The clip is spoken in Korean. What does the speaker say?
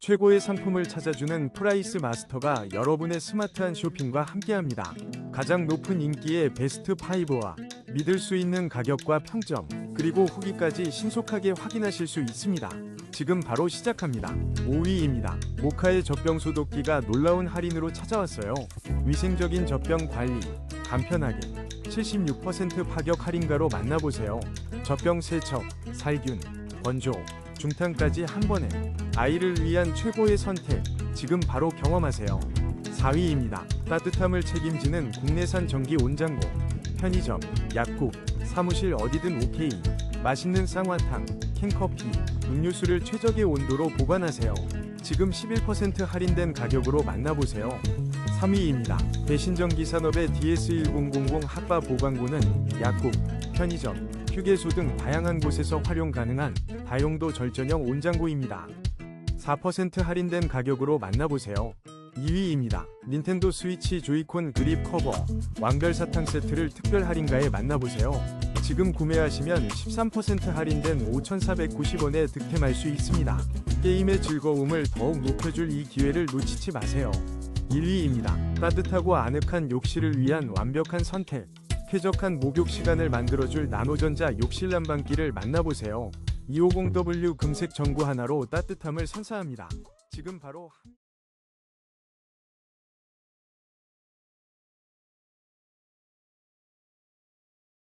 최고의 상품을 찾아주는 프라이스 마스터가 여러분의 스마트한 쇼핑과 함께합니다. 가장 높은 인기의 베스트 5와 믿을 수 있는 가격과 평점, 그리고 후기까지 신속하게 확인하실 수 있습니다. 지금 바로 시작합니다. 5위입니다. 모카의 젖병 소독기가 놀라운 할인으로 찾아왔어요. 위생적인 젖병 관리, 간편하게 76% 파격 할인가로 만나보세요. 젖병 세척, 살균, 건조, 중탕까지 한 번에 아이를 위한 최고의 선택. 지금 바로 경험하세요. 4위입니다. 따뜻함을 책임지는 국내산 전기 온장고. 편의점, 약국, 사무실 어디든 오케이. 맛있는 쌍화탕, 캔커피, 음료수를 최적의 온도로 보관하세요. 지금 11% 할인된 가격으로 만나보세요. 3위입니다. 배신전기 산업의 DS1000 핫바 보관고는 약국, 편의점, 휴게소 등 다양한 곳에서 활용 가능한 다용도 절전형 온장고입니다. 4% 할인된 가격으로 만나보세요. 2위입니다. 닌텐도 스위치 조이콘 그립 커버 왕별 사탕 세트를 특별 할인가에 만나보세요. 지금 구매하시면 13% 할인된 5,490원에 득템할 수 있습니다. 게임의 즐거움을 더욱 높여줄 이 기회를 놓치지 마세요. 1위입니다. 따뜻하고 아늑한 욕실을 위한 완벽한 선택. 쾌적한 목욕 시간을 만들어줄 나노전자 욕실 난방기를 만나보세요. 250W 금색 전구 하나로 따뜻함을 선사합니다. 지금 바로